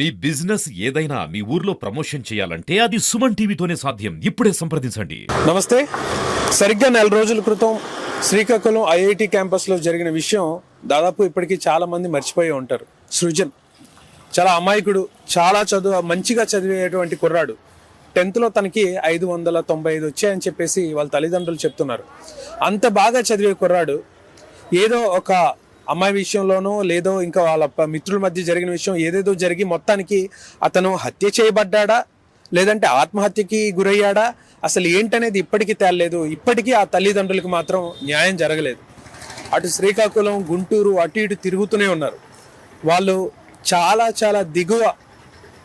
మీ business ఏదైనా మీ ఊర్లో promotion చేయాలంటే అది సుమన్ టీవీతోనే సాధ్యం. ఇప్పుడే సంప్రదించండి. నమస్తే. సరిగ్గా నెల రోజుల క్రితం శ్రీకాకుళం ఐఐటి క్యాంపస్లో జరిగిన విషయం దాదాపు ఇప్పటికీ చాలా మంది మర్చిపోయి ఉంటారు. సృజన్. చాలా అమాయకుడు చాలా చదువు మంచిగా చదివేటువంటి కుర్రాడు. టెన్త్లో తనకి ఐదు వందల తొంభై ఐదు వచ్చాయని చెప్పేసి వాళ్ళ తల్లిదండ్రులు చెప్తున్నారు. అంత బాగా చదివే కుర్రాడు ఏదో ఒక అమ్మాయి విషయంలోనో లేదో ఇంకా వాళ్ళ మిత్రుల మధ్య జరిగిన విషయం ఏదేదో జరిగి మొత్తానికి అతను హత్య చేయబడ్డాడా? లేదంటే ఆత్మహత్యకి గురయ్యాడా? అసలు ఏంటనేది ఇప్పటికీ తేలలేదు. ఇప్పటికీ ఆ తల్లిదండ్రులకు మాత్రం న్యాయం జరగలేదు. అటు శ్రీకాకుళం గుంటూరు అటు ఇటు తిరుగుతూనే ఉన్నారు. వాళ్ళు చాలా చాలా దిగువ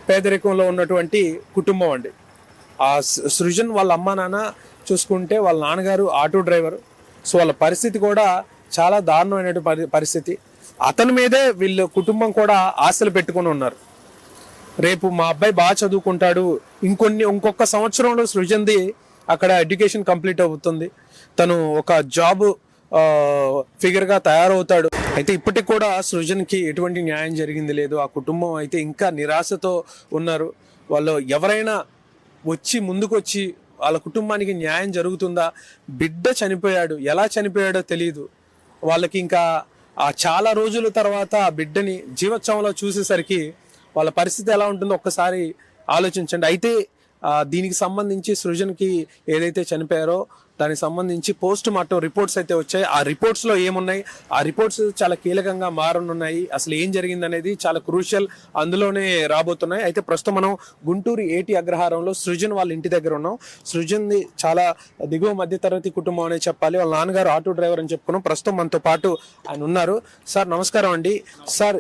పేదరికంలో ఉన్నటువంటి కుటుంబం అండి. ఆ సృజన్ వాళ్ళ అమ్మ నాన్న చూసుకుంటే వాళ్ళ నాన్నగారు ఆటో డ్రైవర్. సో వాళ్ళ పరిస్థితి కూడా చాలా దారుణమైన పరి పరిస్థితి. అతని మీదే వీళ్ళు కుటుంబం కూడా ఆశలు పెట్టుకొని ఉన్నారు. రేపు మా అబ్బాయి బాగా చదువుకుంటాడు. ఇంకొన్ని ఇంకొక సంవత్సరంలో సృజన్ది అక్కడ ఎడ్యుకేషన్ కంప్లీట్ అవుతుంది. తను ఒక జాబ్ ఫిగర్గా తయారవుతాడు. అయితే ఇప్పటికి కూడా సృజన్కి ఎటువంటి న్యాయం జరిగింది లేదు. ఆ కుటుంబం అయితే ఇంకా నిరాశతో ఉన్నారు. వాళ్ళు ఎవరైనా వచ్చి ముందుకొచ్చి వాళ్ళ కుటుంబానికి న్యాయం జరుగుతుందా? బిడ్డ చనిపోయాడు. ఎలా చనిపోయాడో తెలియదు వాళ్ళకి ఇంకా ఆ చాలా రోజుల తర్వాత ఆ బిడ్డని జీవోత్సవంలో చూసేసరికి వాళ్ళ పరిస్థితి ఎలా ఉంటుందో ఒక్కసారి ఆలోచించండి. అయితే దీనికి సంబంధించి సృజన్కి ఏదైతే చనిపోయారో దానికి సంబంధించి పోస్ట్ మార్టం రిపోర్ట్స్ అయితే వచ్చాయి. ఆ రిపోర్ట్స్లో ఏమున్నాయి? ఆ రిపోర్ట్స్ చాలా కీలకంగా మారనున్నాయి. అసలు ఏం జరిగింది అనేది చాలా క్రూషియల్ అందులోనే రాబోతున్నాయి. అయితే ప్రస్తుతం మనం గుంటూరు ఏటి అగ్రహారంలో సృజన్ వాళ్ళ ఇంటి దగ్గర ఉన్నాం. సృజన్ది చాలా దిగువ మధ్య తరగతి కుటుంబం అనే చెప్పాలి. వాళ్ళ నాన్నగారు ఆటో డ్రైవర్ అని చెప్పుకున్నాం. ప్రస్తుతం మనతో పాటు ఆయన ఉన్నారు. సార్ నమస్కారం అండి. సార్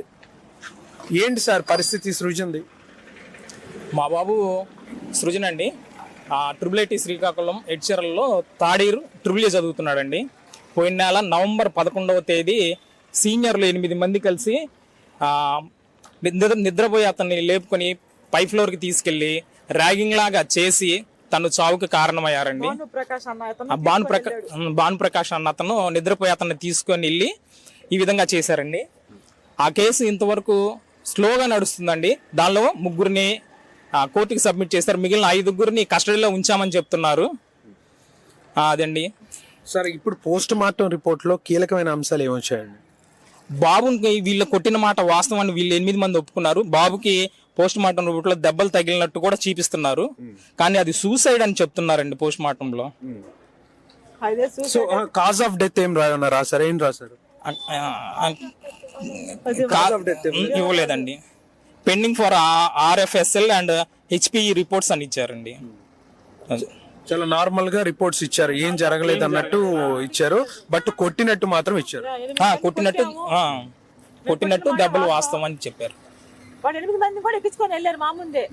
ఏంటి సార్ పరిస్థితి సృజన్ది? మా బాబు సృజన్ అండి. ట్రిపుల్ ఐటీ శ్రీకాకుళం ఎడ్చర్లలో థర్డ్ ఇయర్ ట్రిపుల్ ఏ చదువుతున్నాడండి. పోయిన నెల నవంబర్ పదకొండవ తేదీ సీనియర్లు ఎనిమిది మంది కలిసి నిద్ర నిద్రపోయి అతన్ని లేపుకొని పై ఫ్లోర్కి తీసుకెళ్ళి ర్యాగింగ్ లాగా చేసి తను చావుకి కారణమయ్యారండి. ప్రకాష్ భాను ప్రకా భాను ప్రకాష్ అన్న అతను నిద్రపోయి అతన్ని తీసుకొని వెళ్ళి ఈ విధంగా చేశారండి. ఆ కేసు ఇంతవరకు స్లోగా నడుస్తుందండి. దానిలో ముగ్గురిని కోర్టుకి సబ్మిట్ చేశారు. మిగిలిన ఐదుగురిని కస్టడీలో ఉంచామని చెప్తున్నారు. ఆ, అదండి. సార్ ఇప్పుడు పోస్ట్ మార్టం రిపోర్ట్లో కీలకమైన అంశాలు ఏమొచ్చాయండి బాబుకి వీళ్ళు కొట్టిన మాట వాస్తవాన్ని వీళ్ళు ఎనిమిది మంది ఒప్పుకున్నారు. బాబుకి పోస్ట్ మార్టం రిపోర్ట్లో దెబ్బలు తగిలినట్టు కూడా చూపిస్తున్నారు. కానీ అది సూసైడ్ అని చెప్తున్నారండి పోస్ట్ మార్టంలో. సో కాజ్ ఆఫ్ డెత్ ఏం రాయన్నా రాశారు? ఏం రాశారు ఇవ్వలేదండి. Pending for RFSL and HP reports అని ఇచ్చారండి. చాలా నార్మల్గా రిపోర్ట్స్ ఇచ్చారు. ఏం జరగలేదు అన్నట్టు ఇచ్చారు. బట్ కొట్టినట్టు మాత్రం ఇచ్చారు. ఆ, కొట్టినట్టు ఆ, కొట్టినట్టు దెబ్బలు వాస్తవం అని చెప్పారు. వాడు ఎనిమిది మంది కూడా ఎక్కించుకొని వెళ్ళారు మా ముందే.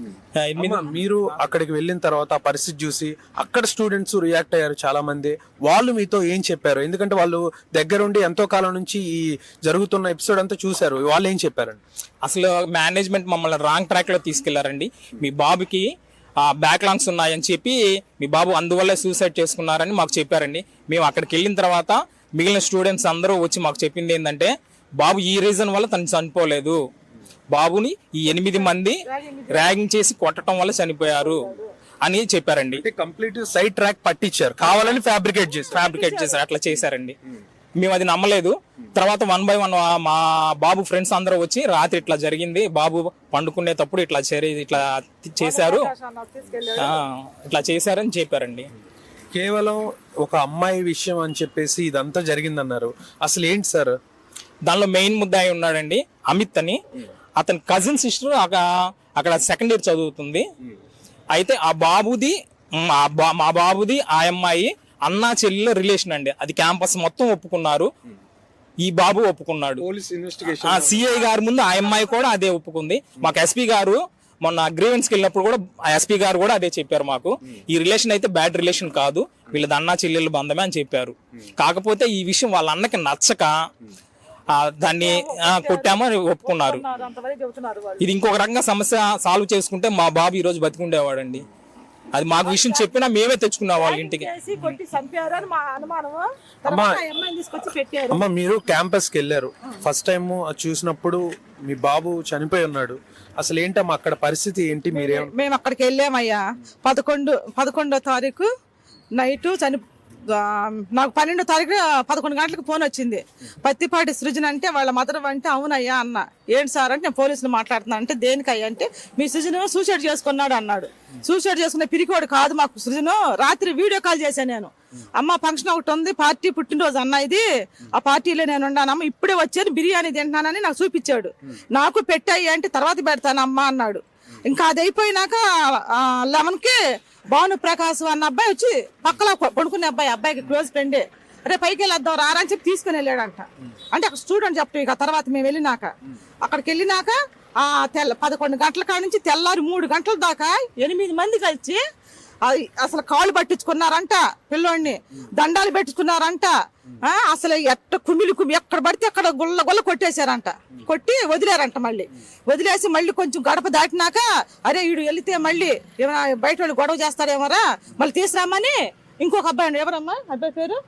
అమ్మా, మీరు అక్కడికి వెళ్ళిన తర్వాత ఆ పరిస్థితి చూసి అక్కడ స్టూడెంట్స్ రియాక్ట్ అయ్యారు చాలా మంది వాళ్ళు మీతో ఏం చెప్పారు? ఎందుకంటే వాళ్ళు దగ్గరుండి ఎంతో కాలం నుంచి ఈ జరుగుతున్న ఎపిసోడ్ అంతా చూశారు. వాళ్ళు ఏం చెప్పారండి? అసలు మేనేజ్మెంట్ మమ్మల్ని రాంగ్ ట్రాక్లో తీసుకెళ్ళారండి. మీ బాబుకి బ్యాక్ లాంగ్స్ ఉన్నాయని చెప్పి మీ బాబు అందువల్లే సూసైడ్ చేసుకున్నారని మాకు చెప్పారండి. మేము అక్కడికి వెళ్ళిన తర్వాత మిగిలిన స్టూడెంట్స్ అందరూ వచ్చి మాకు చెప్పింది ఏంటంటే బాబు ఈ రీజన్ వల్ల తను చనిపోలేదు. బాబుని ఈ ఎనిమిది మంది ర్యాగింగ్ చేసి కొట్టడం వల్ల చనిపోయారు అని చెప్పారండి. కంప్లీట్ సైడ్ ట్రాక్ పట్టించారు. కావాలని ఫ్యాబ్రికేట్ చేశారు. ఫ్యాబ్రికేట్ చేశారు. అట్లా చేశారండి. మేము అది నమ్మలేదు. తర్వాత వన్ బై వన్ మా బాబు ఫ్రెండ్స్ అందరూ వచ్చి రాత్రి ఇట్లా జరిగింది. బాబు పండుకునేటప్పుడు ఇట్లా చేరి ఇట్లా చేశారు. ఇట్లా చేశారని చెప్పారండి. కేవలం ఒక అమ్మాయి విషయం అని చెప్పేసి ఇదంతా జరిగిందన్నారు. అసలు ఏంటి సార్? దానిలో మెయిన్ ముద్దాయి ఉన్నాడండి అమిత్ అని. అతని కజిన్ సిస్టర్ అక్కడ సెకండ్ ఇయర్ చదువుతుంది. అయితే ఆ బాబుది మ్, బాబుది ఆ అమ్మాయి అన్నా చెల్లెల రిలేషన్ అండి. అది క్యాంపస్ మొత్తం ఒప్పుకున్నారు. ఈ బాబు ఒప్పుకున్నాడు. ఆ సిఐ గారి ముందు ఆ అమ్మాయి కూడా అదే ఒప్పుకుంది. మాకు ఎస్పీ గారు మొన్న గ్రీవెన్స్కి వెళ్ళినప్పుడు కూడా ఆ ఎస్పీ గారు కూడా అదే చెప్పారు మాకు. ఈ రిలేషన్ అయితే బ్యాడ్ రిలేషన్ కాదు. వీళ్ళది అన్నా చెల్లెలు బంధమే అని చెప్పారు. కాకపోతే ఈ విషయం వాళ్ళ అన్నకి నచ్చక దాన్ని కొట్టామని ఒప్పుకున్నారు. అంతవరకు చెబుతున్నారు వాళ్ళు. ఇది ఇంకొక రకంగా సమస్య సాల్వ్ చేసుకుంటే మా బాబు ఈ రోజు బతికుండేవాడండి. అది మాకు విషయం చెప్పినా మేమే తెచ్చుకున్నాం వాళ్ళ ఇంటికి. అమ్మ మీరు క్యాంపస్కి వెళ్ళారు. ఫస్ట్ టైం చూసినప్పుడు మీ బాబు చనిపోయి ఉన్నాడు. అసలు ఏంటమ్మా అక్కడ పరిస్థితి ఏంటి? మీరేం మేము అక్కడికి వెళ్ళామయ్యా. పదకొండు పదకొండో తారీఖు నైట్ చని నాకు పన్నెండో తారీఖు పదకొండు గంటలకు ఫోన్ వచ్చింది. పత్తిపాటి సృజన అంటే వాళ్ళ మదర్ అంటే అవునయ్యా అన్న. ఏంటి సార్ అంటే నేను పోలీసులు మాట్లాడుతున్నాను అంటే దేనికయ్యా అంటే మీ సృజను సూసైడ్ చేసుకున్నాడు అన్నాడు. సూసైడ్ చేసుకునే పిరికోడు కాదు మాకు సృజను. రాత్రి వీడియో కాల్ చేశాను నేను. అమ్మ ఫంక్షన్ ఒకటి ఉంది పార్టీ పుట్టినరోజు అన్న ఇది. ఆ పార్టీలో నేను ఉన్నానమ్మ ఇప్పుడే వచ్చాను బిర్యానీ తింటున్నానని నాకు చూపించాడు. నాకు పెట్టాయి అంటే తర్వాత పెడతాను అమ్మ అన్నాడు. ఇంకా అది అయిపోయినాక లెవెన్కి భాను ప్రకాశ్ అన్న అబ్బాయి వచ్చి పక్కలో పడుకునే అబ్బాయి అబ్బాయికి క్లోజ్ ఫ్రెండే. అరే పైకి వెళ్ళొద్దాం రారా అని చెప్పి తీసుకుని వెళ్ళాడంట. అంటే అక్కడ స్టూడెంట్ చెప్తాం ఇక తర్వాత మేము వెళ్ళినాక. అక్కడికి వెళ్ళినాక ఆ తెల్ల పదకొండు గంటల కాడ నుంచి తెల్లారి మూడు గంటల దాకా ఎనిమిది మంది కలిసి అసలు కాళ్ళు పట్టించుకున్నారంట పిల్లోడిని. దండాలు పెట్టించుకున్నారంట ఆ, అసలు ఎట్ట కుమిలి కుమి ఎక్కడ పడితే అక్కడ గుల్ల గుల్ల కొట్టేశారంట. కొట్టి వదిలేరంట మళ్ళీ. వదిలేసి మళ్ళీ కొంచెం గడప దాటినాక అరే వీడు వెళితే మళ్ళీ ఏమైనా బయట వాళ్ళు గొడవ చేస్తారేమోరా మళ్ళీ తీసుకురామని ఇంకొక అబ్బాయి. ఎవరమ్మా? అబ్బాయి పేరు?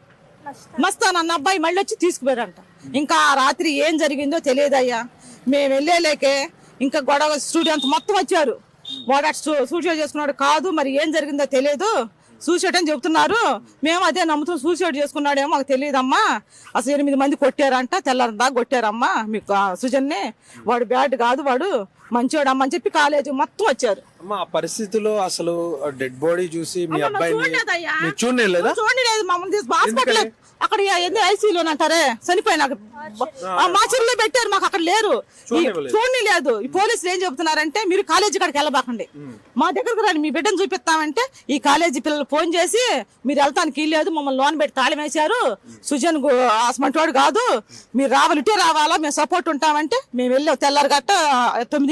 మస్తాన్. అన్న అబ్బాయి మళ్ళీ వచ్చి తీసుకుపోయారంట. ఇంకా ఆ రాత్రి ఏం జరిగిందో తెలియదయ్యా. మేము వెళ్ళేలేకే ఇంకా గొడవ స్టూడెంట్ మొత్తం వచ్చారు. వాడు సూసైడ్ చేసుకున్నాడు కాదు మరి ఏం జరిగిందో తెలియదు సూసైడ్ అని చెబుతున్నారు మేము అదే నమ్ముతూ సూసైడ్ చేసుకున్నాడేమో మాకు తెలియదమ్మా. అసలు ఎనిమిది మంది కొట్టారంట తెల్లారి కొట్టారమ్మా మీకు సుజన్ని. వాడు బ్యాడ్ కాదు వాడు. మంచోడు అమ్మ అని చెప్పి కాలేజీ మొత్తం వచ్చారు. అమ్మ ఆ పరిస్థితిలో అసలు డెడ్ బాడీ చూసి మీ అబ్బాయిని చూడలేదయ్యా. మీరు చూడలేదా మమ్మల్ని తీసి హాస్పిటల్ అక్కడ ఎందుకు ఐసీలో అంటారే? చనిపోయినాక ఆ. మాచర్లో పెట్టారు మాకు అక్కడ లేరు. ఈ- చూడండి లేదు ఈ పోలీసులు ఏం చెబుతున్నారంటే మీరు కాలేజీ కాడికి వెళ్ళబాకండి. మా దగ్గరకు రండి మీ బిడ్డను చూపిస్తామంటే ఈ కాలేజీ పిల్లలు ఫోన్ చేసి మీరు వెళ్తానికి లేదు మమ్మల్ని లోన్ పెట్టి తాళం వేశారు. సుజన్ వాడు కాదు. మీరు రావాలి ఇటే రావాలా మేము సపోర్ట్ ఉంటామంటే మేము వెళ్ళాం తెల్లారి గట్ట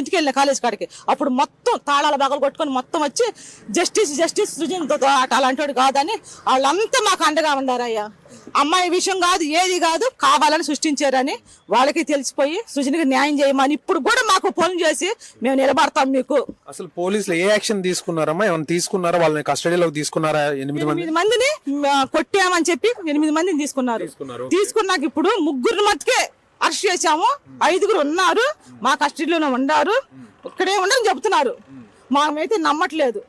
తొమ్మిదింటికి వెళ్ళాం కాలేజ్ కాడికి. అప్పుడు మొత్తం తాళాల బాగలు కొట్టుకొని మొత్తం వచ్చి జస్టిస్ జస్టిస్ సుజన్ అలాంటి వాడు కాదని వాళ్ళంతా మాకు అండగా ఉండారయ్యా. అమ్మాయి విషయం కాదు ఏది కాదు కావాలని సృష్టించారని వాళ్ళకి తెలిసిపోయి సుజన్కి న్యాయం చేయమని ఇప్పుడు కూడా మాకు ఫోన్ చేసి మేము నిలబడతాం మీకు. అసలు పోలీసులు ఏ యాక్షన్ తీసుకున్నారమ్మా? ఏమైనా తీసుకున్నారా? వాళ్ళని కస్టడీలోకి తీసుకున్నారా? ఎనిమిది మంది ఎనిమిది మందిని కొట్టామని చెప్పి ఎనిమిది మందిని తీసుకున్నారు. తీసుకున్నాక ఇప్పుడు ముగ్గురు మట్టుకే అరెస్ట్ చేశాము. ఐదుగురు ఉన్నారు. మా కస్టడీలోనే ఉన్నారు ఇక్కడే ఉండని చెబుతున్నారు మాకైతే నమ్మట్లేదు.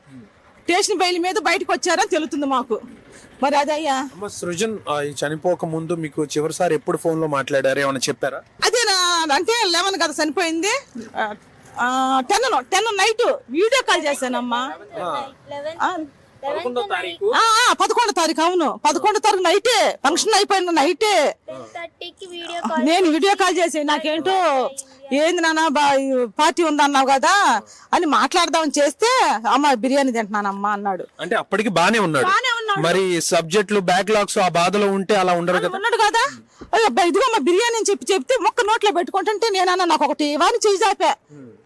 స్టేషన్ బయలు మీద బయటకు వచ్చారని తెలుస్తుంది మాకు. మరి అదయ్యా అమ్మ సృజన్ చనిపోక ముందు మీకు చివరిసారి ఎప్పుడు ఫోన్లో మాట్లాడారు? ఏమైనా చెప్పారా? అదే అంటే లెవెన్ కదా చనిపోయింది. Ten ten night video call చేశానమ్మా. పదకొండో తారీఖు. పదకొండో అవును. పదకొండో తారీఖు నైటే ఫంక్షన్ అయిపోయిన నైటే థర్టీకి వీడియో కాల్ నేను వీడియో కాల్ చేసి నాకేంటో ఏంది నాన్న పార్టీ ఉందన్నావు కదా అని మాట్లాడదామని చేస్తే అమ్మ బిర్యానీ తింటున్నానమ్మా అన్నాడు. అంటే అప్పటికి బానే ఉన్నాడు. మరి సబ్జెక్టులు బ్యాక్లాగ్స్ ఆ బాధలో ఉంటే అలా ఉండరు కదా? ఉన్నాడు కదా. ఇదిగో మా బిర్యానీ అని చెప్పి చెప్తే మొక్క నోట్లో పెట్టుకుంటుంటే నేనన్నా నాకు ఒకటి ఇవ్వని చేయి చాపా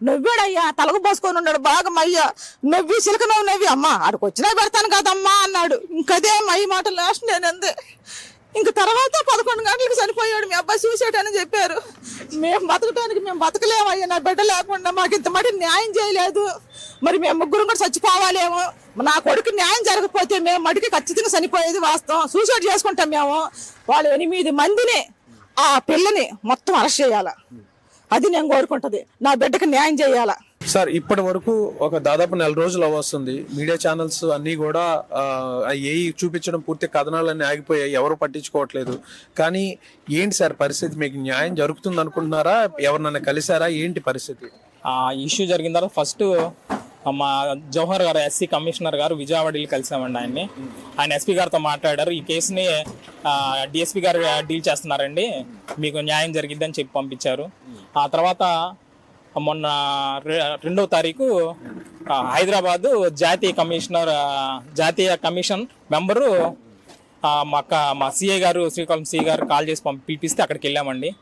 నవ్వాడయ్యా తలకు పోసుకొని ఉన్నాడు బాగా మయ్య నవ్వి చిలక నవ్వు. నవ్వి అమ్మా ఆడికి వచ్చినా పెడతాను కదమ్మా అన్నాడు. ఇంకదే మయ్య మాట లాస్ట్ నేను అందే ఇంక తర్వాత పదకొండు గంటలకు చనిపోయాడు. మీ అబ్బాయి సూసైడ్ అని చెప్పారు. మేము బతకడానికి మేము బతకలేమయ్యా. నా బిడ్డ లేకుండా మాకు ఇంత మటు న్యాయం చేయలేదు. మరి మేము ముగ్గురు కూడా చచ్చిపోవాలేమో. నా కొడుకు న్యాయం జరగకపోతే మేము మటుకి ఖచ్చితంగా చనిపోయేది వాస్తవం. సూసైడ్ చేసుకుంటాం మేము. వాళ్ళు ఎనిమిది మందిని ఆ పిల్లని మొత్తం అరెస్ట్ చేయాలి. అది నేను కోరుకుంటది. నా బిడ్డకి న్యాయం చేయాలా? సార్ ఇప్పటి వరకు ఒక దాదాపు నెల రోజులు అవ్వస్తుంది. మీడియా ఛానల్స్ అన్ని కూడా ఏ చూపించడం పూర్తి కథనాలన్నీ ఆగిపోయాయి. ఎవరు పట్టించుకోవట్లేదు. కానీ ఏంటి సార్ పరిస్థితి? మీకు న్యాయం జరుగుతుంది అనుకుంటున్నారా ఎవరినైనా కలిసారా ఏంటి పరిస్థితి? ఆ ఇష్యూ జరిగిన తర్వాత ఫస్ట్ మా జవహర్ గారు ఎస్సీ కమిషనర్ గారు విజయవాడ వెళ్ళి కలిసామండి ఆయన్ని. ఆయన ఎస్పీ గారితో మాట్లాడారు. ఈ కేసుని డిఎస్పీ గారు డీల్ చేస్తున్నారండి. మీకు న్యాయం జరిగిద్దని చెప్పి పంపించారు. ఆ తర్వాత మొన్న రె- రెండవ తారీఖు హైదరాబాదు జాతీయ కమిషనర్ జాతీయ కమిషన్ మెంబరు మా మా సిఐ గారు శ్రీకాకుళం సిఏ గారు కాల్ చేసి పంపి పిలిపిస్తే అక్కడికి వెళ్ళామండి.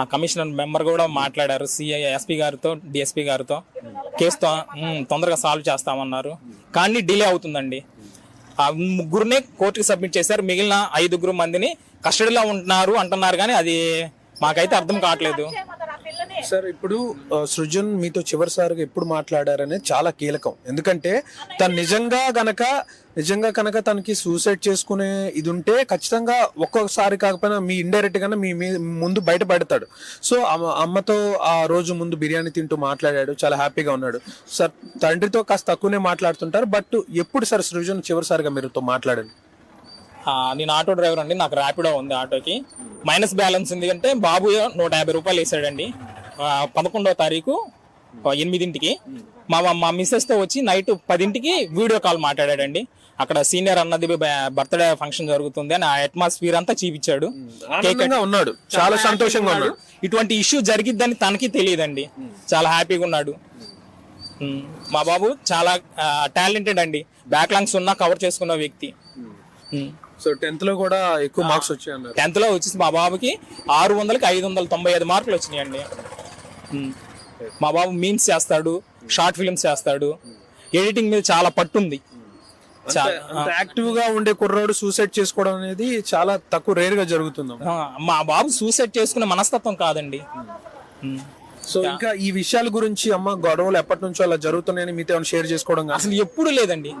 ఆ కమిషనర్ మెంబర్ కూడా మాట్లాడారు సిఐ ఎస్పీ గారితో డిఎస్పీ గారితో. కేసుతో తొందరగా సాల్వ్ చేస్తామన్నారు. కానీ డిలే అవుతుందండి. ఆ ముగ్గురునే కోర్టుకి సబ్మిట్ చేశారు. మిగిలిన ఐదుగురు మందిని కస్టడీలో ఉంటున్నారు అంటున్నారు కానీ అది మాకైతే అర్థం కావట్లేదు. సార్ ఇప్పుడు సృజన్ మీతో చివరిసారిగా ఎప్పుడు మాట్లాడారనేది చాలా కీలకం. ఎందుకంటే తను నిజంగా గనక నిజంగా కనుక తనకి సూసైడ్ చేసుకునే ఇది ఉంటే ఖచ్చితంగా ఒక్కొక్కసారి కాకపోయినా మీ ఇండైరెక్ట్ గానే మీ మీ ముందు బయటపడతాడు. సో అమ్మ- అమ్మతో ఆ రోజు ముందు బిర్యానీ తింటూ మాట్లాడాడు చాలా హ్యాపీగా ఉన్నాడు. సార్ తండ్రితో కాస్త తక్కువనే మాట్లాడుతుంటారు బట్ ఎప్పుడు సార్ సృజన్ చివరిసారిగా మీరుతో మాట్లాడండి నేను ఆటో డ్రైవర్ అండి నాకు ర్యాపిడో ఉంది ఆటోకి. మైనస్ బ్యాలెన్స్ ఉంది అంటే బాబు నూట యాభై రూపాయలు వేసాడండి. ఆ, పదకొండవ తారీఖు ఎనిమిదింటికి. మా మా మిస్సెస్తో వచ్చి నైట్ పదింటికి వీడియో కాల్ మాట్లాడాడండి. అక్కడ సీనియర్ అన్నది బర్త్డే ఫంక్షన్ జరుగుతుంది అని ఆ అట్మాస్ఫియర్ అంతా చూపించాడు. ఉన్నాడు. చాలా సంతోషంగా ఉన్నాడు. ఇటువంటి ఇష్యూ జరిగిద్దని తనకి తెలియదండి. చాలా హ్యాపీగా ఉన్నాడు. మా బాబు చాలా టాలెంటెడ్ అండి. బ్యాక్లాంగ్స్ ఉన్నా కవర్ చేసుకున్న వ్యక్తి. సో టెన్త్లో కూడా ఎక్కువ మార్క్స్ వచ్చాయి టెన్త్లో వచ్చేసి మా బాబుకి ఆరు వందలకి ఐదు వందల తొంభై ఐదు మార్కులు వచ్చినాయండి. మా బాబు మీమ్స్ చేస్తాడు షార్ట్ ఫిల్మ్స్ చేస్తాడు. ఎడిటింగ్ మీద చాలా పట్టుంది. యాక్టివ్గా ఉండే కుర్రోడు సూసైడ్ చేసుకోవడం అనేది చాలా తక్కువ రేర్గా జరుగుతుంది. మా బాబు సూసైడ్ చేసుకునే మనస్తత్వం కాదండి. సో ఇంకా ఈ విషయాల గురించి అమ్మ గొడవలు ఎప్పటి నుంచో అలా జరుగుతున్నాయని మీతో షేర్ చేసుకోవడం అసలు ఎప్పుడు లేదండి.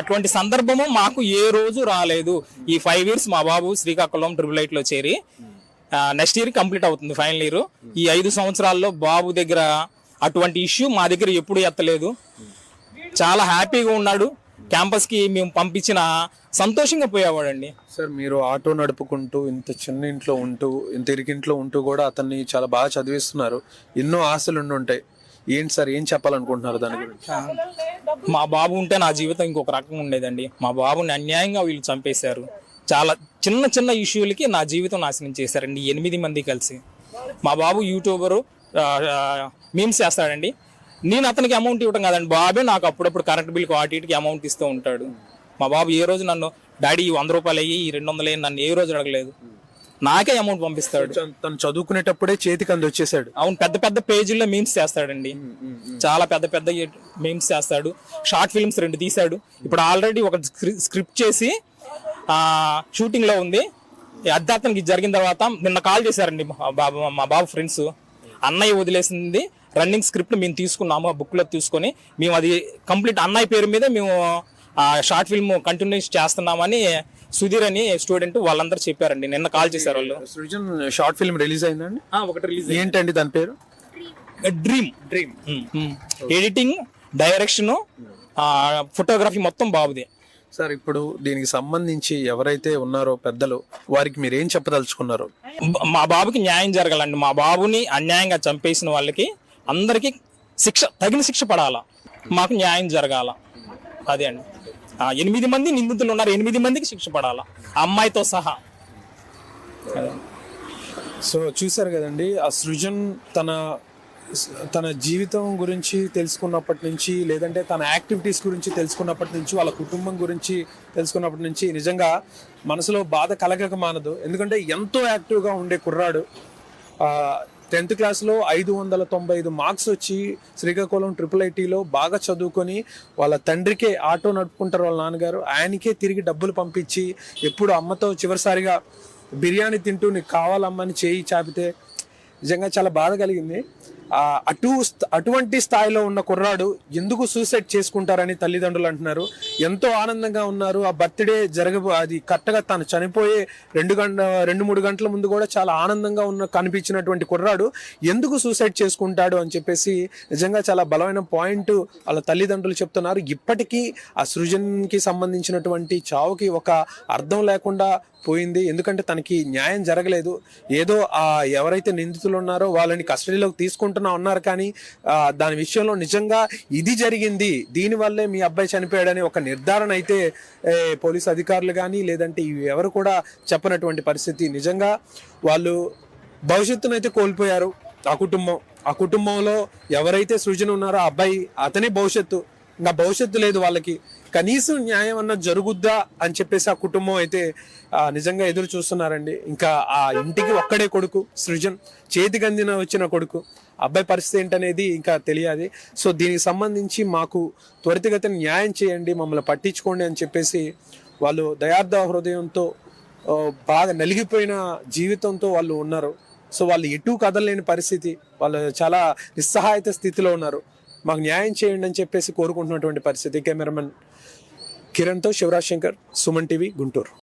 అటువంటి సందర్భము మాకు ఏ రోజు రాలేదు. ఈ ఫైవ్ ఇయర్స్ మా బాబు శ్రీకాకుళం ట్రిపుల్ ఎయిట్లో చేరి నెక్స్ట్ ఇయర్ కంప్లీట్ అవుతుంది ఫైనల్ ఇయర్ ఈ ఐదు సంవత్సరాల్లో బాబు దగ్గర అటువంటి ఇష్యూ మా దగ్గర ఎప్పుడు ఎత్తలేదు. చాలా హ్యాపీగా ఉన్నాడు. క్యాంపస్కి మేము పంపించిన సంతోషంగా పోయేవాడండి. సార్ మీరు ఆటో నడుపుకుంటూ ఇంత చిన్న ఇంట్లో ఉంటూ ఇంత ఇరికింట్లో ఉంటూ కూడా అతన్ని చాలా బాగా చదివిస్తున్నారు. ఎన్నో ఆశలు ఉంటాయి. ఏంటి సార్ ఏం చెప్పాలనుకుంటున్నారు దాని గురించి? మా బాబు ఉంటే నా జీవితం ఇంకొక రకంగా ఉండేదండి. మా బాబుని అన్యాయంగా వీళ్ళు చంపేశారు. చాలా చిన్న చిన్న ఇష్యూలకి నా జీవితం నాశనం చేశారండి. ఎనిమిది మంది కలిసి. మా బాబు యూట్యూబరు మీమ్స్ చేస్తాడండి. నేను అతనికి అమౌంట్ ఇవ్వడం కాదండి. బాబే నాకు అప్పుడప్పుడు కరెంట్ బిల్కి వాటి ఇటుకి అమౌంట్ ఇస్తూ ఉంటాడు. మా బాబు ఏ రోజు నన్ను డాడీ ఈ వంద రూపాయలు అయ్యి ఈ రెండు వందలు అయ్యి నన్ను ఏ రోజు అడగలేదు. నాకే అమౌంట్ పంపిస్తాడు. తను- చదువుకునేటప్పుడే చేతికి అంది వచ్చేసాడు. అవును పెద్ద పెద్ద పేజీల్లో మీమ్స్ చేస్తాడండి. చాలా పెద్ద పెద్ద మీమ్స్ చేస్తాడు. షార్ట్ ఫిల్మ్స్ రెండు తీశాడు. ఇప్పుడు ఆల్రెడీ ఒక స్క్రి- స్క్రిప్ట్ చేసి షూటింగ్లో ఉంది. అధ్యాత్మకి జరిగిన తర్వాత నిన్న కాల్ చేశారండి మా బాబు మా బాబు ఫ్రెండ్స్ అన్నయ్య వదిలేసింది. రన్నింగ్ స్క్రిప్ట్ మేము తీసుకున్నాము ఆ బుక్లో తీసుకొని మేము అది కంప్లీట్ అన్నయ్య పేరు మీద మేము ఆ షార్ట్ ఫిల్మ్ కంటిన్యూస్ చేస్తున్నామని సుధీర్ అని స్టూడెంట్ వాళ్ళందరూ చెప్పారండి. నిన్న కాల్ చేశారు వాళ్ళు. సృజన్ షార్ట్ ఫిల్మ్ రిలీజ్ అయిందండి? ఒకటి రిలీజ్ ఏంటండి దాని పేరు? Dream dream editing direction photography మొత్తం బాబుదే. సార్ ఇప్పుడు దీనికి సంబంధించి ఎవరైతే ఉన్నారో పెద్దలు వారికి మీరు ఏం చెప్పదలుచుకున్నారు మా బాబుకి న్యాయం జరగాలండి. మా బాబుని అన్యాయంగా చంపేసిన వాళ్ళకి అందరికీ శిక్ష తగిన శిక్ష పడాలా. మాకు న్యాయం జరగాల. అదే అండి. ఎనిమిది మంది నిందితులు ఉన్నారు. ఎనిమిది మందికి శిక్ష పడాలా. అమ్మాయితో సహా. సో చూసారు కదండి ఆ సృజన్ తన తన జీవితం గురించి తెలుసుకున్నప్పటి నుంచి లేదంటే తన యాక్టివిటీస్ గురించి తెలుసుకున్నప్పటి నుంచి వాళ్ళ కుటుంబం గురించి తెలుసుకున్నప్పటి నుంచి నిజంగా మనసులో బాధ కలగక మానదు. ఎందుకంటే ఎంతో యాక్టివ్గా ఉండే కుర్రాడు. టెన్త్ క్లాస్లో ఐదు వందల తొంభై ఐదు మార్క్స్ వచ్చి శ్రీకాకుళం ట్రిపుల్ ఐటీలో బాగా చదువుకొని వాళ్ళ తండ్రికే ఆటో నడుపుకుంటారు వాళ్ళ నాన్నగారు. ఆయనకే తిరిగి డబ్బులు పంపించి ఎప్పుడు అమ్మతో చివరిసారిగా బిర్యానీ తింటూ నీకు కావాలమ్మని చేయి చాపితే నిజంగా చాలా బాధ కలిగింది. అటు అటువంటి స్థాయిలో ఉన్న కుర్రాడు ఎందుకు సూసైడ్ చేసుకుంటారని తల్లిదండ్రులు అంటున్నారు. ఎంతో ఆనందంగా ఉన్నారు. ఆ బర్త్డే జరగబో అది కరెక్ట్గా తను చనిపోయే రెండు గంట రెండు మూడు గంటల ముందు కూడా చాలా ఆనందంగా ఉన్న కనిపించినటువంటి కుర్రాడు ఎందుకు సూసైడ్ చేసుకుంటాడు అని చెప్పేసి నిజంగా చాలా బలమైన పాయింట్ వాళ్ళ తల్లిదండ్రులు చెప్తున్నారు. ఇప్పటికీ ఆ సృజన్కి సంబంధించినటువంటి చావుకి ఒక అర్థం లేకుండా పోయింది. ఎందుకంటే తనకి న్యాయం జరగలేదు. ఏదో ఆ ఎవరైతే నిందితులు ఉన్నారో వాళ్ళని కస్టడీలోకి తీసుకుంటారు తీసుకుంటున్నా ఉన్నారు కానీ దాని విషయంలో నిజంగా ఇది జరిగింది దీనివల్లే మీ అబ్బాయి చనిపోయాడని ఒక నిర్ధారణ అయితే పోలీస్ అధికారులు కానీ లేదంటే ఎవరు కూడా చెప్పనటువంటి పరిస్థితి. నిజంగా వాళ్ళు భవిష్యత్తును అయితే కోల్పోయారు ఆ కుటుంబం. ఆ కుటుంబంలో ఎవరైతే సృజన ఉన్నారో ఆ అబ్బాయి అతనే భవిష్యత్తు. నా భవిష్యత్తు లేదు వాళ్ళకి. కనీసం న్యాయం అన్న జరుగుద్దా అని చెప్పేసి ఆ కుటుంబం అయితే నిజంగా ఎదురు చూస్తున్నారండి. ఇంకా ఆ ఇంటికి ఒక్కడే కొడుకు సృజన్. చేతికి అందిన వచ్చిన కొడుకు. అబ్బాయి పరిస్థితి ఏంటనేది ఇంకా తెలియాలి. సో దీనికి సంబంధించి మాకు త్వరితగతిన న్యాయం చేయండి మమ్మల్ని పట్టించుకోండి అని చెప్పేసి వాళ్ళు దయార్థ హృదయంతో బాగా నలిగిపోయిన జీవితంతో వాళ్ళు ఉన్నారు. సో వాళ్ళు ఎటు కదలలేని పరిస్థితి. వాళ్ళు చాలా నిస్సహాయత స్థితిలో ఉన్నారు. మాకు న్యాయం చేయండి అని చెప్పేసి కోరుకుంటున్నటువంటి పరిస్థితి కెమెరామెన్ కిరణ్తో శివరాజ్ శంకర్ సుమన్ టీవీ గుంటూరు.